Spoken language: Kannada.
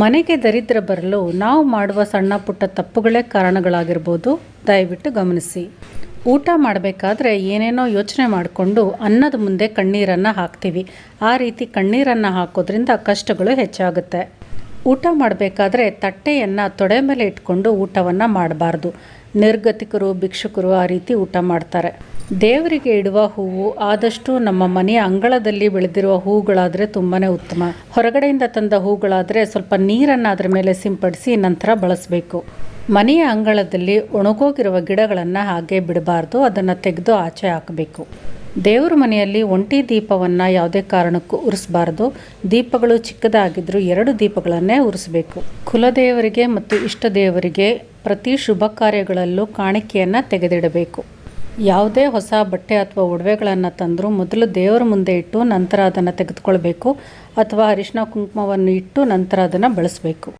ಮನೆಗೆ ದರಿದ್ರ ಬರಲು ನಾವು ಮಾಡುವ ಸಣ್ಣ ಪುಟ್ಟ ತಪ್ಪುಗಳೇ ಕಾರಣಗಳಾಗಿರ್ಬೋದು. ದಯವಿಟ್ಟು ಗಮನಿಸಿ. ಊಟ ಮಾಡಬೇಕಾದ್ರೆ ಏನೇನೋ ಯೋಚನೆ ಮಾಡಿಕೊಂಡು ಅನ್ನದ ಮುಂದೆ ಕಣ್ಣೀರನ್ನು ಹಾಕ್ತೀವಿ. ಆ ರೀತಿ ಕಣ್ಣೀರನ್ನು ಹಾಕೋದ್ರಿಂದ ಕಷ್ಟಗಳು ಹೆಚ್ಚಾಗುತ್ತೆ. ಊಟ ಮಾಡಬೇಕಾದ್ರೆ ತಟ್ಟೆಯನ್ನು ತೊಡೆ ಮೇಲೆ ಇಟ್ಕೊಂಡು ಊಟವನ್ನು ಮಾಡಬಾರ್ದು. ನಿರ್ಗತಿಕರು, ಭಿಕ್ಷುಕರು ಆ ರೀತಿ ಊಟ ಮಾಡ್ತಾರೆ. ದೇವರಿಗೆ ಇಡುವ ಹೂವು ಆದಷ್ಟು ನಮ್ಮ ಮನೆಯ ಅಂಗಳದಲ್ಲಿ ಬೆಳೆದಿರುವ ಹೂಗಳಾದರೆ ತುಂಬಾ ಉತ್ತಮ. ಹೊರಗಡೆಯಿಂದ ತಂದ ಹೂಗಳಾದರೆ ಸ್ವಲ್ಪ ನೀರನ್ನು ಅದರ ಮೇಲೆ ಸಿಂಪಡಿಸಿ ನಂತರ ಬಳಸಬೇಕು. ಮನೆಯ ಅಂಗಳದಲ್ಲಿ ಒಣಗೋಗಿರುವ ಗಿಡಗಳನ್ನು ಹಾಗೆ ಬಿಡಬಾರ್ದು, ಅದನ್ನು ತೆಗೆದು ಆಚೆ ಹಾಕಬೇಕು. ದೇವರ ಮನೆಯಲ್ಲಿ ಒಂಟಿ ದೀಪವನ್ನು ಯಾವುದೇ ಕಾರಣಕ್ಕೂ ಉರಿಸಬಾರ್ದು. ದೀಪಗಳು ಚಿಕ್ಕದಾಗಿದ್ದರೂ ಎರಡು ದೀಪಗಳನ್ನೇ ಉರಿಸಬೇಕು. ಕುಲದೇವರಿಗೆ ಮತ್ತು ಇಷ್ಟ ದೇವರಿಗೆ ಪ್ರತಿ ಶುಭ ಕಾರ್ಯಗಳಲ್ಲೂ ಕಾಣಿಕೆಯನ್ನು ತೆಗೆದಿಡಬೇಕು. ಯಾವುದೇ ಹೊಸ ಬಟ್ಟೆ ಅಥವಾ ಒಡವೆಗಳನ್ನು ತಂದರೂ ಮೊದಲು ದೇವರ ಮುಂದೆ ಇಟ್ಟು ನಂತರ ಅದನ್ನು ತೆಗೆದುಕೊಳ್ಬೇಕು ಅಥವಾ ಅರಿಶಿನ ಕುಂಕುಮವನ್ನು ಇಟ್ಟು ನಂತರ ಅದನ್ನು ಬಳಸಬೇಕು.